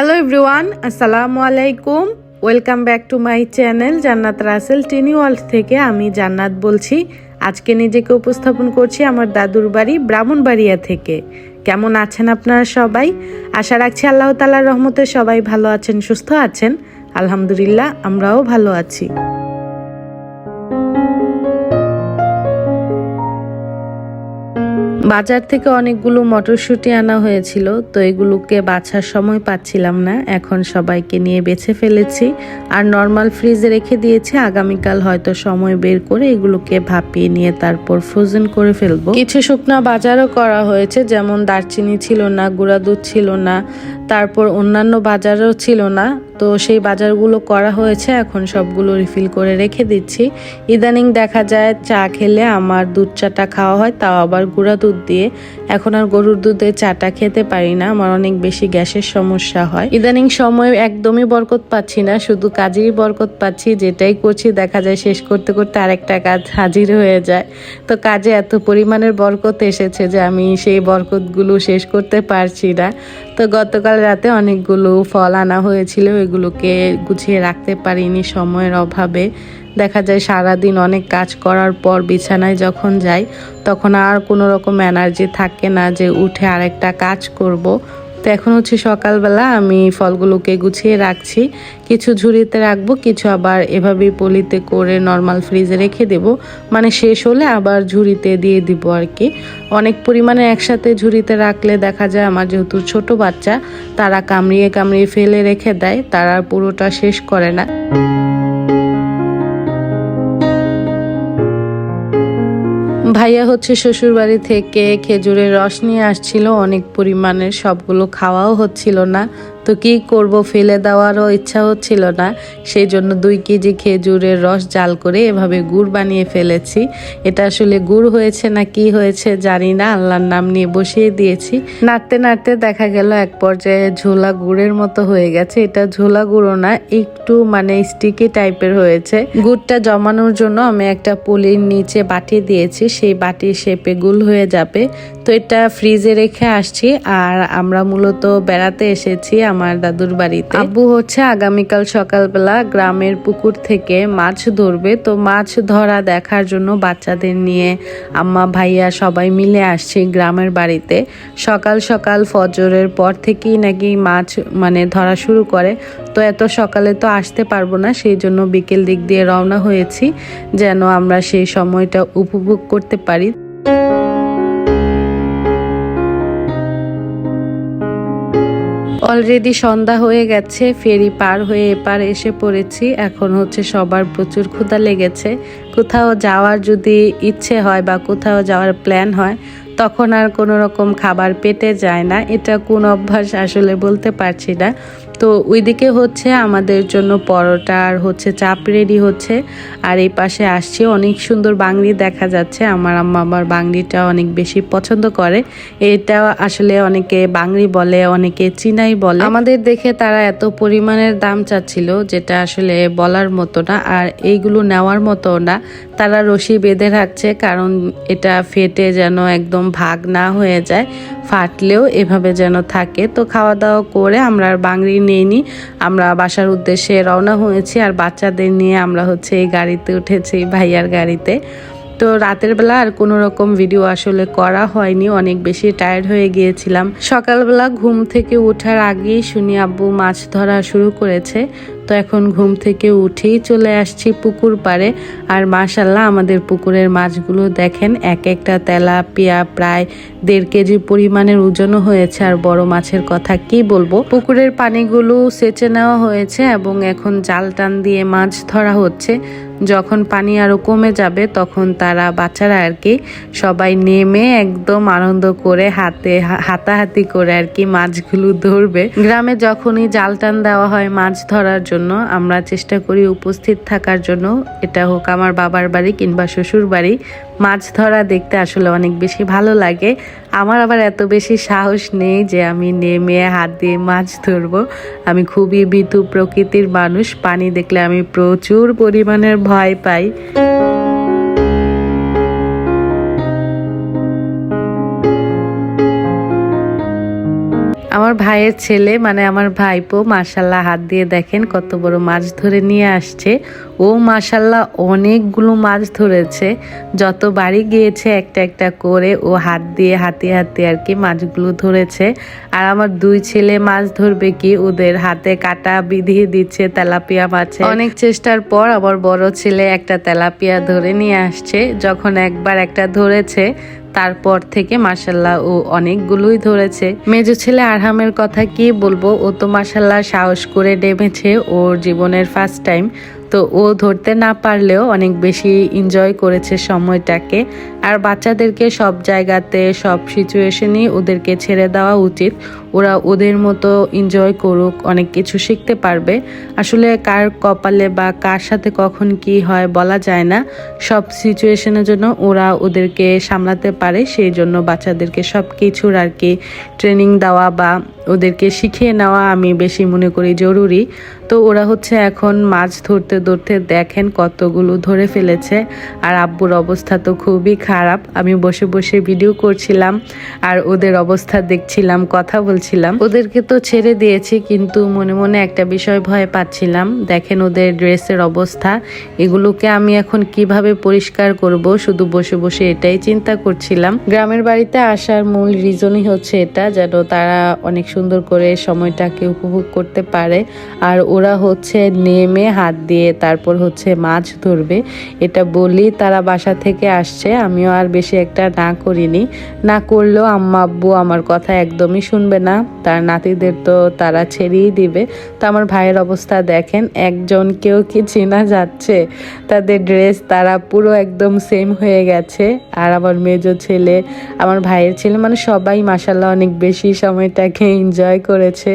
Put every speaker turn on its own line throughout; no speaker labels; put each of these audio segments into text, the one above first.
Everyone আসসালামু আলাইকুম welcome back to my channel Jannat Rasel Tini world থেকে আমি জান্নাত বলছি। আজকে নিজেকে উপস্থাপন করছি আমার দাদুর বাড়ি, ব্রাহ্মণবাড়িয়া থেকে। কেমন আছেন আপনারা সবাই? আশা রাখছি আল্লাহ তালার রহমতে সবাই ভালো আছেন, সুস্থ আছেন। আলহামদুলিল্লাহ, আমরাও ভালো আছি। বাজার থেকে অনেকগুলো মটরশুঁটি আনা হয়েছিল, তো এগুলোকে বাছার সময় পাচ্ছিলাম না। এখন সবাইকে নিয়ে বেছে ফেলেছি। আর নর্মাল ফ্রিজে রেখে দিয়েছি। আগামীকাল হয়তো সময় বের করে এগুলোকে ভাপিয়ে নিয়ে তারপর ফ্রোজেন করে ফেলব। কিছু শুকনো বাজারও করা হয়েছে, যেমন দারচিনি ছিল না, গুঁড়া দুধ ছিল না, তারপর অন্যান্য বাজারও ছিল না। তো সেই বাজারগুলো করা হয়েছে, এখন সবগুলো রিফিল করে রেখে দিচ্ছি। ইদানিং দেখা যায় চা খেলে আমার দুধ চাটা খাওয়া হয়, তাও আবার গুঁড়া দুধ দিয়ে। এখন আর গরুর দুধে চাটা খেতে পারি না, আমার অনেক বেশি গ্যাসের সমস্যা হয়। ইদানিং সময় একদমই বরকত পাচ্ছি না, শুধু কাজেরই বরকত পাচ্ছি, যেটাই করছি দেখা যায় শেষ করতে করতে আরেকটা কাজ হাজির হয়ে যায়। তো কাজে এত পরিমাণের বরকত এসেছে যে আমি সেই বরকতগুলো শেষ করতে পারছি না। তো গতকাল রাতে অনেকগুলো ফল আনা হয়েছিল, এগুলোকে গুছিয়ে রাখতে পারিনি সময়ের অভাবে দেখা যায় সারাদিন অনেক কাজ করার পর বিছানায় যখন যাই, তখন আর কোনো রকম এনার্জি থাকে না যে উঠে আরেকটা কাজ করব। তো এখন হচ্ছে সকালবেলা আমি ফলগুলোকে গুছিয়ে রাখছি। কিছু ঝুড়িতে রাখব, কিছু আবার এভাবেই পলিতে করে নর্মাল ফ্রিজে রেখে দেব। মানে শেষ হলে আবার ঝুড়িতে দিয়ে দিব আর কি অনেক পরিমাণে একসাথে ঝুড়িতে রাখলে দেখা যায় আমার যেহেতু ছোট বাচ্চা, তারা কামড়িয়ে কামড়িয়ে ফেলে রেখে দেয়, তারা পুরোটা শেষ করে না। ভাইয়া হচ্ছে শ্বশুরবাড়ি থেকে খেজুরের রস নিয়ে আসছিল অনেক পরিমাণের সবগুলো খাওয়াও হচ্ছিল না। তো কি করব, ফেলে দেওয়ারও ইচ্ছা হচ্ছিল না। সেই জন্য দুই কেজি খেজুরের রস জাল করে এভাবে গুড় বানিয়ে ফেলেছি। এটা আসলে গুড় হয়েছে না কি হয়েছে জানি না, আল্লাহর নাম নিয়ে বসিয়ে দিয়েছি। নাড়তে নাড়তে দেখা গেল এক পর্যায়ে ঝোলা গুড়ের মতো হয়ে গেছে। এটা ঝোলা গুঁড়ো না, একটু মানে স্টিকি টাইপের হয়েছে। গুড়টা জমানোর জন্য আমি একটা পুলির নিচে বাটি দিয়েছি। সেই বাটির শেপে গুল হয়ে যাবে। তো এটা ফ্রিজে রেখে আসছি। আর আমরা মূলত বেড়াতে এসেছি আমার দাদুর বাড়িতে। আব্বু হচ্ছে আগামীকাল সকালবেলা গ্রামের পুকুর থেকে মাছ ধরবে। তো মাছ ধরা দেখার জন্য বাচ্চাদের নিয়ে আম্মা, ভাইয়া সবাই মিলে আসছে গ্রামের বাড়িতে। সকাল সকাল ফজরের পর থেকেই নাকি মাছ মানে ধরা শুরু করে। তো এত সকালে তো আসতে পারব না, সেই জন্য বিকেল দিক দিয়ে রওনা হয়েছি। যেন আমরা সেই সময়টা উপভোগ করতে পারি। অলরেডি সন্ধ্যা হয়ে গেছে, ফেরি পার হয়ে এপার এসে পড়েছি। এখন হচ্ছে সবার প্রচুর ক্ষুধা লেগেছে। কোথাও যাওয়ার যদি ইচ্ছে হয় বা কোথাও যাওয়ার প্ল্যান হয়, তখন আর কোনো রকম খাবার পেটে যায় না। এটা কোন অভ্যাস আসলে বলতে পারছি না। তো ওইদিকে হচ্ছে আমাদের জন্য পরোটা আর হচ্ছে চাপ রেডি হচ্ছে। আর এই পাশে আসছে, অনেক সুন্দর বাংলি দেখা যাচ্ছে। আমার আম্মা আমার বাংলিটা অনেক বেশি পছন্দ করে। এটা আসলে অনেকে বাংলি বলে, অনেকে চিনাই বলে। আমাদের দেখে তারা এত পরিমাণের দাম চাচ্ছিল, যেটা আসলে বলার মতো না। আর এইগুলো নেওয়ার মতো না। তারা রশি বেঁধে রাখছে, কারণ এটা ফেটে যেন একদম ভাগ না হয়ে যায়। ফাটলেও এভাবে যেন থাকে। তো খাওয়া দাওয়া করে আমরা আর বাংলি নিইনি। আমরা বাসার উদ্দেশ্যে রওনা হয়েছি আর বাচ্চাদের নিয়ে আমরা হচ্ছে এই গাড়িতে উঠেছি, ভাইয়ার গাড়িতে। তো রাতের বেলা আর কোনো রকম ভিডিও আসলে করা হয়নি, অনেক বেশি টায়ার্ড হয়ে গিয়েছিলাম। সকালবেলা ঘুম থেকে ওঠার আগেই শুনি আব্বু মাছ ধরা শুরু করেছে। তো এখন ঘুম থেকে উঠেই চলে আসছি পুকুর পাড়ে। আর মাশাল্লাহ আমাদের পুকুরের মাছগুলো দেখেন, এক একটা তেলাপিয়া প্রায় দেড় কেজি পরিমাণের ওজনও হয়েছে। আর বড় মাছের কথা কি বলব? পুকুরের পানিগুলো সেচে নেওয়া হয়েছে এবং এখন জাল টান দিয়ে মাছ ধরা হচ্ছে। যখন পানি আরও কমে যাবে, তখন তারা বাচ্চারা আর কি সবাই নেমে একদম আনন্দ করে হাতে হাতাহাতি করে আর কি মাছগুলো ধরবে। গ্রামে যখনই জাল টান দেওয়া হয় মাছ ধরার জন্য আমরা চেষ্টা করি উপস্থিত থাকার জন্য। এটা হোক আমার বাবার বাড়ি কিংবা শ্বশুর বাড়ি। মাছ ধরা দেখতে আসলে অনেক বেশি ভালো লাগে। আমার আবার এত বেশি সাহস নেই যে আমি নেমে হাত দিয়ে মাছ ধরব। আমি খুবই বিতু প্রকৃতির মানুষ। পানি দেখলে আমি প্রচুর পরিমাণের ভয় পাই। আমার ভাইয়ের ছেলে মানে আমার ভাইপো মাশাল্লাহ হাত দিয়ে দেখেন কত বড় মাছ ধরে নিয়ে আসছে। ও মাশাল্লাহ অনেকগুলো মাছ ধরেছে। যত বাড়ি গিয়েছে একটা একটা করে ও হাত দিয়ে, হাতে হাতে আর কি মাছগুলো ধরেছে। আর আমার দুই ছেলে মাছ ধরবে কি, ওদের হাতে কাটা বিধিয়ে দিচ্ছে, তেলাপিয়া মাছে অনেক চেষ্টার পর আমার বড় ছেলে একটা তেলাপিয়া ধরে নিয়ে আসছে। যখন একবার একটা ধরেছে তারপর থেকে মাসাল্লাহ ও অনেকগুলোই ধরেছে। মেজো ছেলে আরহামের কথা কি বলব? ও তো মাসাল্লাহ সাহস করে নেমেছে ওর জীবনের ফার্স্ট টাইম তো ও ধরতে না পারলেও অনেক বেশি এনজয় করেছে সময়টাকে। আর বাচ্চাদেরকে সব জায়গাতে, সব সিচুয়েশনই ওদেরকে ছেড়ে দেওয়া উচিত। ওরা ওদের মতো এনজয় করুক, অনেক কিছু শিখতে পারবে। আসলে কার কপালে বা কার সাথে কখন কি হয় বলা যায় না। সব সিচুয়েশনের জন্য ওরা ওদেরকে সামলাতে পারে, সেই জন্য বাচ্চাদেরকে সব কিছুর আর কি ট্রেনিং দেওয়া বা ওদেরকে শিখিয়ে নেওয়া আমি বেশি মনে করি জরুরি। তো ওরা হচ্ছে এখন মাছ ধরতে ধরতে দেখেন কতগুলো ধরে ফেলেছে। আর আব্বুর অবস্থা তো খুবই খারাপ। আমি বসে বসে ভিডিও করছিলাম আর ওদের অবস্থা দেখছিলাম, কথা বলছিলাম। ওদেরকে তো ছেড়ে দিয়েছি, কিন্তু মনে মনে একটা বিষয় ভয় পাচ্ছিলাম। দেখেন ওদের ড্রেসের অবস্থা। এগুলোকে আমি এখন কীভাবে পরিষ্কার করব? শুধু বসে বসে এটাই চিন্তা করছিলাম। গ্রামের বাড়িতে আসার মূল রিজনই হচ্ছে এটা, যেন তারা অনেক সুন্দর করে সময়টাকে উপভোগ করতে পারে। আর ওরা হচ্ছে নেমে হাত দিয়ে তারপর হচ্ছে মাছ ধরবে। এটা বলি, তারা বাসা থেকে আসছে। আমিও আর বেশি একটা না করিনি। না করলেও আম্মা, আব্বু আমার কথা একদমই শুনবে না। তার নাতিদের তো তারা ছেড়েই দিবে। তো আমার ভাইয়ের অবস্থা দেখেন, একজনকেও কি চেনা যাচ্ছে? তাদের ড্রেস তারা পুরো একদম সেম হয়ে গেছে। আর আমার মেজো ছেলে, আমার ভাইয়ের ছেলে মানে সবাই মাসাল্লাহ অনেক বেশি সময়টাকে এনজয় করেছে।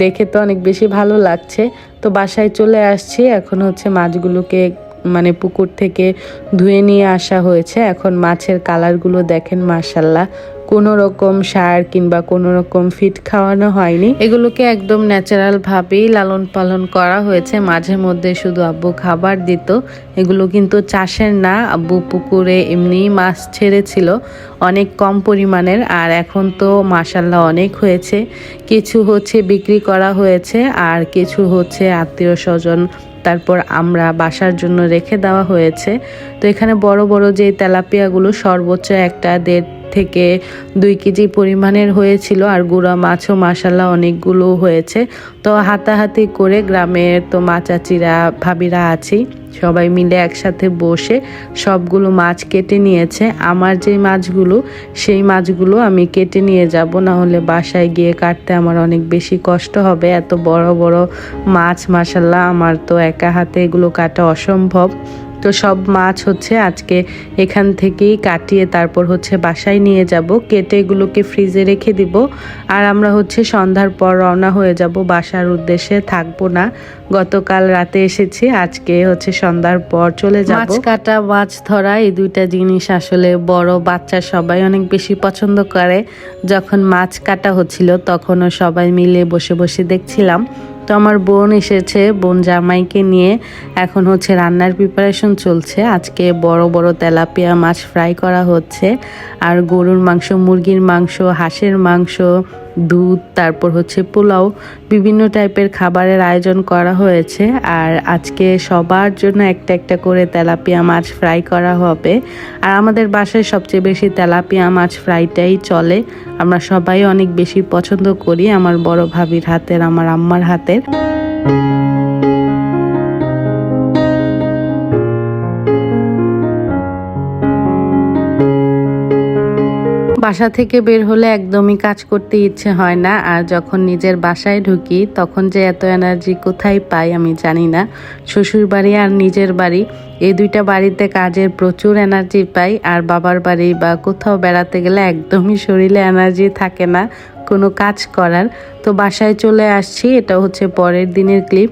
দেখে তো অনেক বেশি ভালো লাগছে। তো বাসায় চলে আসছি, এখন হচ্ছে মাছগুলোকে মানে পুকুর থেকে ধুয়ে নিয়ে আসা হয়েছে। এখন মাছের কালারগুলো দেখেন মার্শাল্লাহ কোনো রকম সার কিংবা কোনো রকম ফিট খাওয়ানো হয়নি। এগুলোকে একদম ন্যাচারাল ভাবেই লালন পালন করা হয়েছে। মাঝে মধ্যে শুধু আব্বু খাবার দিত। এগুলো কিন্তু চাষের না, আব্বু পুকুরে এমনিই মাছ ছেড়েছিল অনেক কম পরিমাণের আর এখন তো মাসাল্লাহ অনেক হয়েছে। কিছু হচ্ছে বিক্রি করা হয়েছে আর কিছু হচ্ছে আত্মীয় স্বজন তারপর আমরা বাসার জন্য রেখে দেওয়া হয়েছে। তো এখানে বড় বড় যে তেলাপিয়াগুলো সর্বোচ্চ একটা দেড় থেকে দুই কেজি পরিমাণের হয়েছিল আর গুঁড়া মাছও মাসাল্লাহ অনেকগুলো হয়েছে। তো হাতাহাতি করে গ্রামের তো মা চাচিরা ভাবিরা আছি, সবাই মিলে একসাথে বসে সবগুলো মাছ কেটে নিয়েছে। আমার যে মাছগুলো, সেই মাছগুলো আমি কেটে নিয়ে যাব না হলে বাসায় গিয়ে কাটতে আমার অনেক বেশি কষ্ট হবে। এত বড় বড় মাছ মাসাল্লাহ আমার তো একা হাতে এগুলো কাটা অসম্ভব। তো সব মাছ হচ্ছে আজকে এখান থেকেই কাটিয়ে তারপর হচ্ছে বাসায় নিয়ে যাব। কেটে এগুলোকে ফ্রিজে রেখে দিব। আর আমরা হচ্ছে সন্ধ্যার পর রওনা হয়ে যাব। বাসার উদ্দেশ্যে থাকব না। গতকাল রাতে এসেছি। আজকে হচ্ছে সন্ধ্যার পর চলে যাব। মাছ কাটা, মাছ ধরা এই দুইটা জিনিস আসলে বড় বাচ্চা সবাই অনেক বেশি পছন্দ করে। যখন মাছ কাটা হচ্ছিল তখনও সবাই মিলে বসে বসে দেখছিলাম। তো আমার বোন এসেছে, বোন জামাইকে নিয়ে। এখন হচ্ছে রান্নার প্রিপারেশন চলছে। আজকে বড় বড় তেলাপিয়া মাছ ফ্রাই করা হচ্ছে। আর গরুর মাংস, মুরগির মাংস, হাঁসের মাংস দুধ, তারপর হচ্ছে পোলাও, বিভিন্ন টাইপের খাবারের আয়োজন করা হয়েছে। আর আজকে সবার জন্য একটা একটা করে তেলাপিয়া মাছ ফ্রাই করা হবে। আর আমাদের বাসায় সবচেয়ে বেশি তেলাপিয়া মাছ ফ্রাইটাই চলে। আমরা সবাই অনেক বেশি পছন্দ করি আমার বড় ভাবির হাতের, আমার আম্মার হাতের। বাসা থেকে বের হলে একদমই কাজ করতে ইচ্ছে হয় না। আর যখন নিজের বাসায় ঢুকি, তখন যে এত এনার্জি কোথায় পাই আমি জানি না। শ্বশুর বাড়ি আর নিজের বাড়ি, এই দুইটা বাড়িতে কাজের প্রচুর এনার্জি পাই। আর বাবার বাড়ি বা কোথাও বেড়াতে গেলে একদমই শরীরে এনার্জি থাকে না কোনো কাজ করার। তো বাসায় চলে আসছি, এটা হচ্ছে পরের দিনের ক্লিপ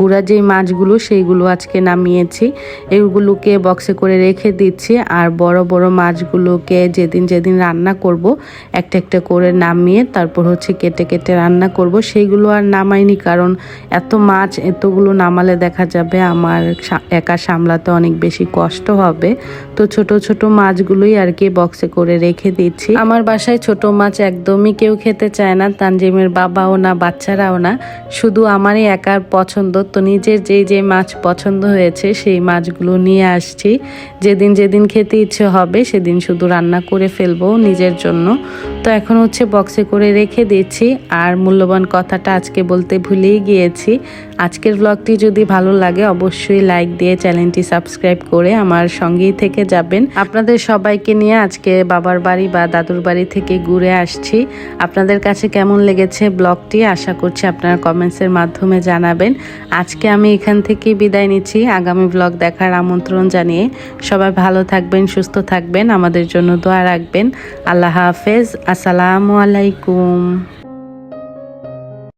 গুঁড়া যেই মাছগুলো, সেইগুলো আজকে নামিয়েছি। এইগুলোকে বক্সে করে রেখে দিচ্ছি আর বড় বড় মাছগুলোকে যেদিন যেদিন রান্না করব, একটা একটা করে নামিয়ে তারপর হচ্ছে কেটে কেটে রান্না করব। সেইগুলো আর নামাইনি কারণ এত মাছ, এতগুলো নামালে দেখা যাবে আমার একা সামলাতে অনেক বেশি কষ্ট হবে। তো ছোট ছোট মাছগুলোই আর কি বক্সে করে রেখে দিচ্ছি। আমার বাসায় ছোট মাছ একদমই কেউ খেতে চায় না, তানজিমের বাবাও না, বাচ্চারাও না। শুধু আমারই একার পছন্দ তো নিজের যে যে মাছ পছন্দ হয়েছে সেই মাছগুলো নিয়ে আসছি। যেদিন যেদিন খেতে ইচ্ছে হবে সেদিন শুধু রান্না করে ফেলব নিজের জন্য। তো এখন হচ্ছে বক্সে করে রেখে দিচ্ছি। আর মূল্যবান কথাটা আজকে বলতে ভুলেই গিয়েছি। আজকের ব্লগটি যদি ভালো লাগে, অবশ্যই লাইক দিয়ে চ্যানেলটি সাবস্ক্রাইব করে আমার সঙ্গেই থেকে যাবেন। আপনাদের সবাইকে নিয়ে আজকে বাবার বাড়ি বা দাদুর বাড়ি থেকে ঘুরে আসছি। আপনাদের কাছে কেমন লেগেছে ব্লগটি আশা করছি আপনারা কমেন্টসের মাধ্যমে জানাবেন। আজকে আমি এখান থেকে বিদায় নিচ্ছি। আগামী ব্লগ দেখার আমন্ত্রণ জানিয়ে সবাই ভালো থাকবেন, সুস্থ থাকবেন। আমাদের জন্য দোয়া রাখবেন। আল্লাহ হাফেজ। আসসালামু আলাইকুম।